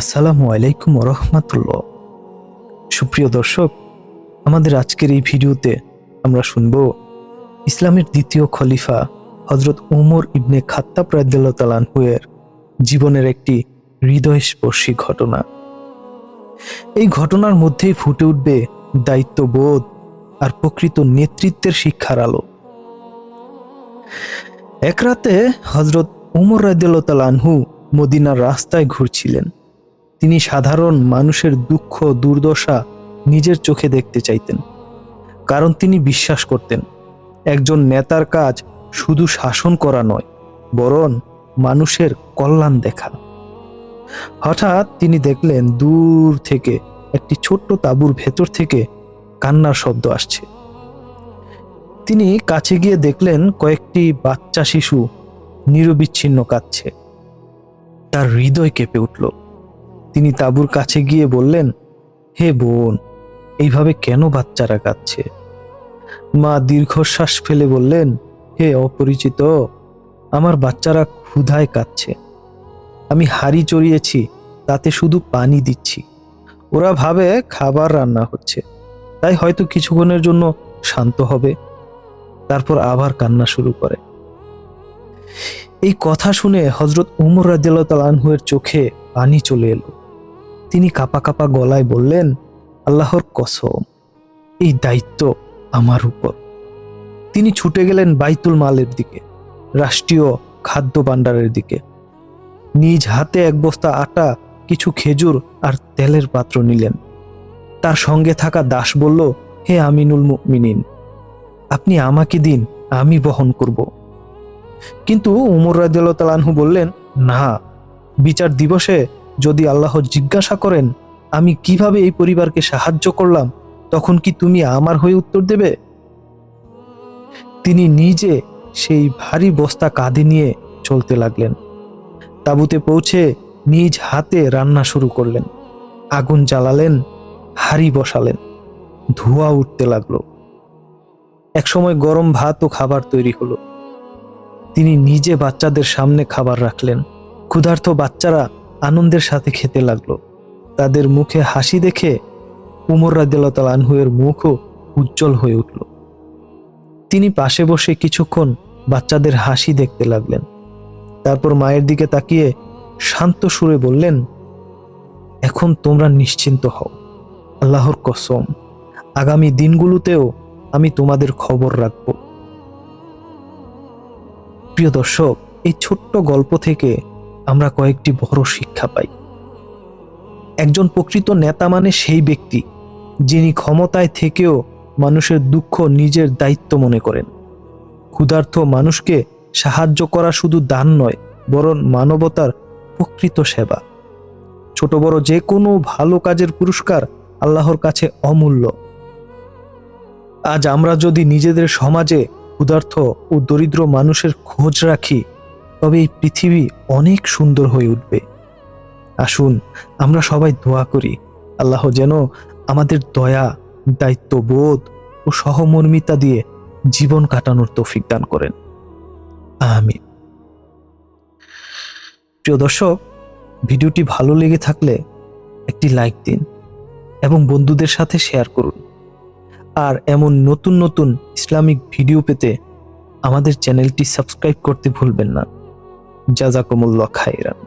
আসসালামু আলাইকুম রহমাতুল্লাহ সুপ্রিয় দর্শক, আমাদের আজকের এই ভিডিওতে আমরা শুনব ইসলামের দ্বিতীয় খলিফা হজরত উমর ইবনে খাত্তাব রাদ্দাল্লাহুয়ের জীবনের একটি হৃদয়স্পর্শী ঘটনা। এই ঘটনার মধ্যেই ফুটে উঠবে দায়িত্ববোধ আর প্রকৃত নেতৃত্বের শিক্ষার আলো। এক রাতে হজরত উমর রাদ্দাল্লাহু মদিনার রাস্তায় ঘুরছিলেন। তিনি সাধারণ মানুষের দুঃখ, দুর্দশা নিজের চোখে দেখতে চাইতেন। কারণ তিনি বিশ্বাস করতেন, একজন নেতার কাজ শুধু শাসন করা নয়, বরং মানুষের কল্যাণ দেখা। হঠাৎ তিনি দেখলেন দূর থেকে একটি ছোট্ট তাঁবুর ভেতর থেকে কান্নার শব্দ আসছে। তিনি কাছে গিয়ে দেখলেন কয়েকটি বাচ্চা শিশু নিরবিচ্ছিন্ন কাঁদছে। তার হৃদয় কেঁপে উঠল। তিনি তাঁবুর কাছে গিয়ে বললেন, হে বোন, এইভাবে কেন বাচ্চারা কাঁদছে? মা দীর্ঘশ্বাস ফেলে বললেন, হে অপরিচিত, আমার বাচ্চারা ক্ষুধায় কাঁদছে। আমি হাড়ি চড়িয়েছি, তাতে শুধু পানি দিচ্ছি। ওরা ভাবে খাবার রান্না হচ্ছে, তাই হয়তো কিছুক্ষণের জন্য শান্ত হবে। তারপর আবার কান্না শুরু করে। এই কথা শুনে হজরত উমর রাজিয়ালতালানহুয়ের চোখে পানি চলে এলো। তিনি কাপা কাপা গলায় বললেন, আল্লাহর কসম, এই দায়িত্ব আমার উপর। তিনি ছুটে গেলেন বাইতুল মালের দিকে, রাষ্ট্রীয় খাদ্য ভাণ্ডারের দিকে। নিজ হাতে এক বস্তা আটা, কিছু খেজুর আর তেলের পাত্র নিলেন। তার সঙ্গে থাকা দাস বলল, হে আমিনুল মুমিনিন, আপনি আমাকে দিন, আমি বহন করব। কিন্তু উমর রাজু বললেন, না, বিচার দিবসে যদি আল্লাহ জিজ্ঞাসা করেন, আমি কীভাবে এই পরিবারকে সাহায্য করলাম, তখন কি তুমি আমার হয়ে উত্তর দেবে? তিনি নিজে সেই ভারী বস্তা কাঁধে নিয়ে চলতে লাগলেন। তাঁবুতে পৌঁছে নিজ হাতে রান্না শুরু করলেন। আগুন জ্বালালেন, হাড়ি বসালেন, ধোঁয়া উঠতে লাগল। একসময় গরম ভাত ও খাবার তৈরি হলো। তিনি নিজে বাচ্চাদের সামনে খাবার রাখলেন। ক্ষুধার্ত বাচ্চারা আনন্দের সাথে খেতে লাগল। তাদের মুখে হাসি দেখে উমর রাদিয়াল আনহুয়ের মুখও উজ্জ্বল হয়ে উঠল। তিনি পাশে বসে কিছুক্ষণ বাচ্চাদের হাসি দেখতে লাগলেন। তারপর মায়ের দিকে তাকিয়ে শান্ত সুরে বললেন, এখন তোমরা নিশ্চিন্ত হও, আল্লাহর কসম, আগামী দিনগুলোতেও আমি তোমাদের খবর রাখব। প্রিয় দর্শক, এই ছোট্ট গল্প থেকে আমরা কয়েকটি বড় পাই। একজন প্রকৃত নেতা মানে সেই ব্যক্তি, যিনি ক্ষমতায় থেকেও মানুষের দুঃখ নিজের দায়িত্ব মনে করেন। ক্ষুধার্থ মানুষকে সাহায্য করা শুধু দান নয়, বরং মানবতার প্রকৃত সেবা। ছোট বড় যে কোনো ভালো কাজের পুরস্কার আল্লাহর কাছে অমূল্য। আজ আমরা যদি নিজেদের সমাজে ক্ষুধার্থ ও দরিদ্র মানুষের খোঁজ রাখি, তবে এই পৃথিবী অনেক সুন্দর হয়ে উঠবে। আসুন, আমরা সবাই দোয়া করি। আল্লাহ যেন আমাদের দয়া, দায়িত্ববোধ ও সহমর্মিতা দিয়ে জীবন কাটানোর তৌফিক দান করেন। আমিন। প্রিয় দর্শক, ভিডিওটি ভালো লেগে থাকলে একটি লাইক দিন এবং বন্ধুদের সাথে শেয়ার করুন। আর এমন নতুন নতুন ইসলামিক ভিডিও পেতে আমাদের চ্যানেলটি সাবস্ক্রাইব করতে ভুলবেন না। জাজাকুমুল্লাহ খাইরান